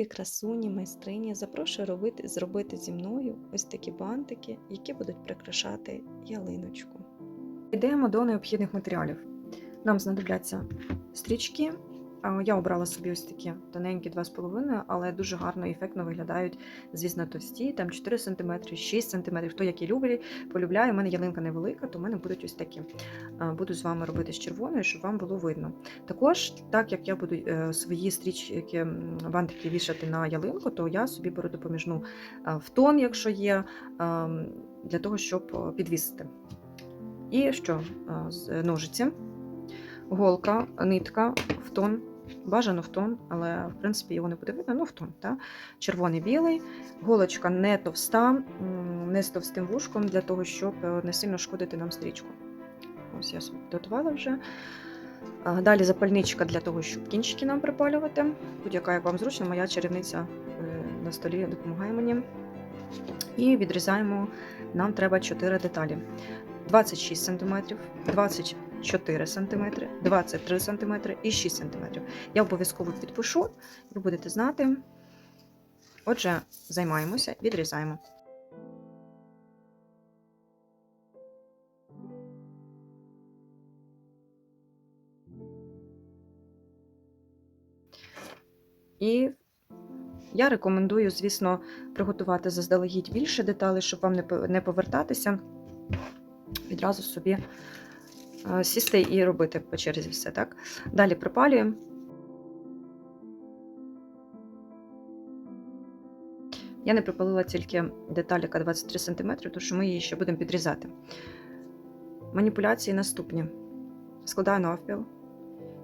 любі красуні, майстрині, запрошую робити, зробити зі мною ось такі бантики, які будуть прикрашати ялиночку. Йдемо до необхідних матеріалів. Нам знадобляться стрічки. А, Я обрала собі ось такі тоненькі 2,5, але дуже гарно і ефектно виглядають, звісно, товсті, там 4 см, 6 см, хто який любить, полюбляє. У мене ялинка невелика, то в мене будуть ось такі. Буду з вами робити з червоною, щоб вам було видно. Також, так як я буду е, свої стрічки бантики вішати на ялинку, то я собі беру допоміжну е, в тон, якщо є, е, для того, щоб е, підвісити. І що? Е, Ножиці, голка, нитка в тон. Бажано в тон, але в принципі його не буде видно, ну в тон. Та? Червоний білий, голочка не товста, не з товстим вушком, для того, щоб е, не сильно шкодити нам стрічку. Ось я собі підготувала вже. Далі запальничка для того, щоб кінчики нам припалювати. Будь-яка, як вам зручно, моя чарівниця е, на столі допомагає мені. І відрізаємо, нам треба 4 деталі. 26 см, 24 см, 23 см і 6 см. Я обов'язково підпишу, ви будете знати. Отже, займаємося, відрізаємо. І я рекомендую, звісно, приготувати заздалегідь більше деталей, щоб вам не повертатися. Відразу собі е, сісти і робити по черзі все. так? Далі припалюємо. Я не припалила тільки деталь, яка 23 см, тому що ми її ще будемо підрізати. Маніпуляції наступні. Складаю навпіл,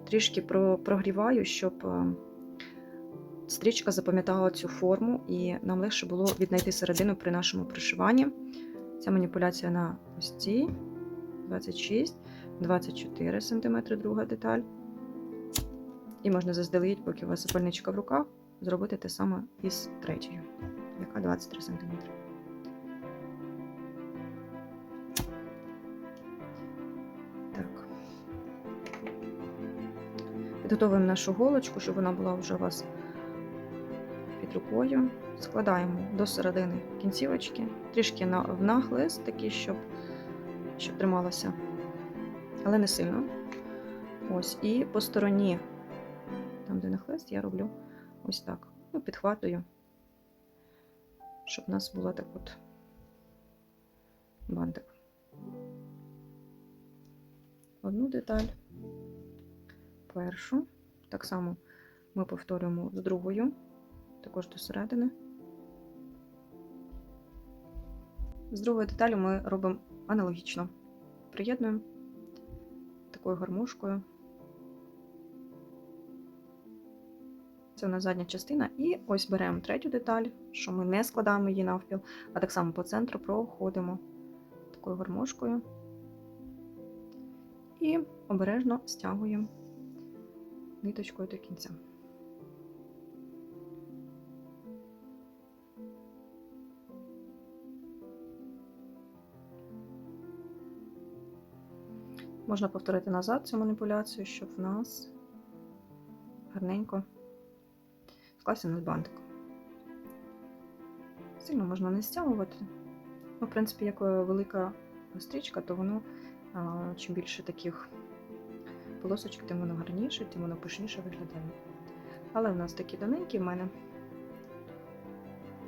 трішки прогріваю, щоб е, стрічка запам'ятала цю форму, і нам легше було віднайти середину при нашому пришиванні. Ця маніпуляція на ось цій 26, 24 см друга деталь. І можна заздалегідь, поки у вас запальничка в руках, зробити те саме із третьою, яка 23 см. Так. Підготовуємо нашу голочку, щоб вона була вже у вас рукою. Складаємо до середини кінцівочки, трішки на, в нахлист такий, щоб, щоб трималося, але не сильно. Ось, і по стороні, там, де нахлист, я роблю ось так. Ну, підхватую, щоб у нас була так от бантик. Одну деталь, першу. Так само ми повторюємо з другою також до середини. З другою деталю ми робимо аналогічно. Приєднуємо такою гармошкою. Це у нас задня частина. І ось беремо третю деталь, що ми не складаємо її навпіл, а так само по центру проходимо такою гармошкою і обережно стягуємо ниточкою до кінця. Можна повторити назад цю маніпуляцію, щоб в нас гарненько склався над бантик. Сильно можна не стягувати. Ну, в принципі, як е, велика стрічка, то воно чим більше таких полосочок, тим воно гарніше, тим воно пишніше виглядає. Але в нас такі тоненькі в мене.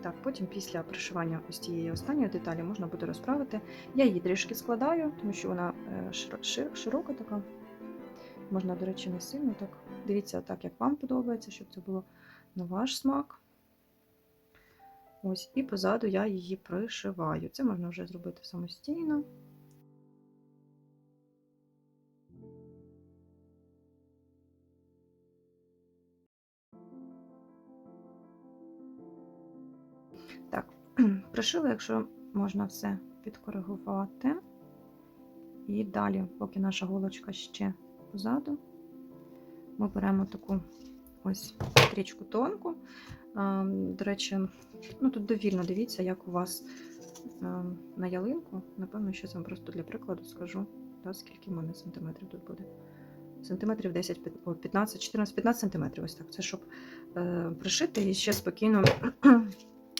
Так, потім після пришивання ось цієї останньої деталі можна буде розправити. Я її трішки складаю, тому що вона е, широ- шир- широка така. Можна, до речі, не сильно так. Дивіться так, як вам подобається, щоб це було на ваш смак. Ось, і позаду я її пришиваю. Це можна вже зробити самостійно. Пришила, якщо можна все підкоригувати. І далі, поки наша голочка ще позаду, ми беремо таку ось стрічку тонку. До речі, ну тут довільно дивіться, як у вас на ялинку. Напевно, що я вам просто для прикладу скажу, та, скільки в мене сантиметрів тут буде. сантиметрів 10, 15, 14, 15 сантиметрів. Ось так. Це щоб е, пришити і ще спокійно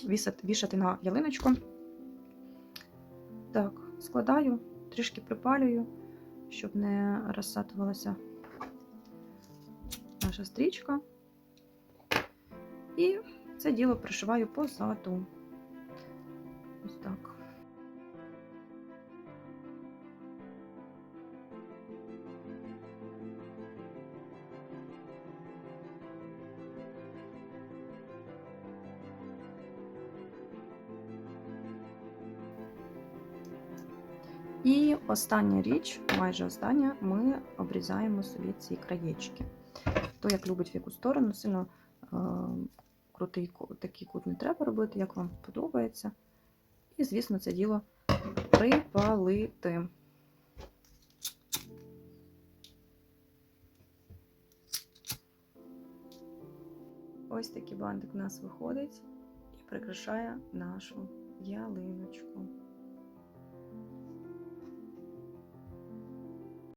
вісати, вішати на ялиночку. Так, складаю, трішки припалюю, щоб не розсатувалася наша стрічка. І це діло пришиваю позаду. Ось так. І остання річ, майже остання, ми обрізаємо собі ці краєчки. Хто як любить в яку сторону, сильно е, крутий такий кут не треба робити, як вам подобається. І, звісно, це діло припалити. Ось такий бантик у нас виходить і прикрашає нашу ялиночку.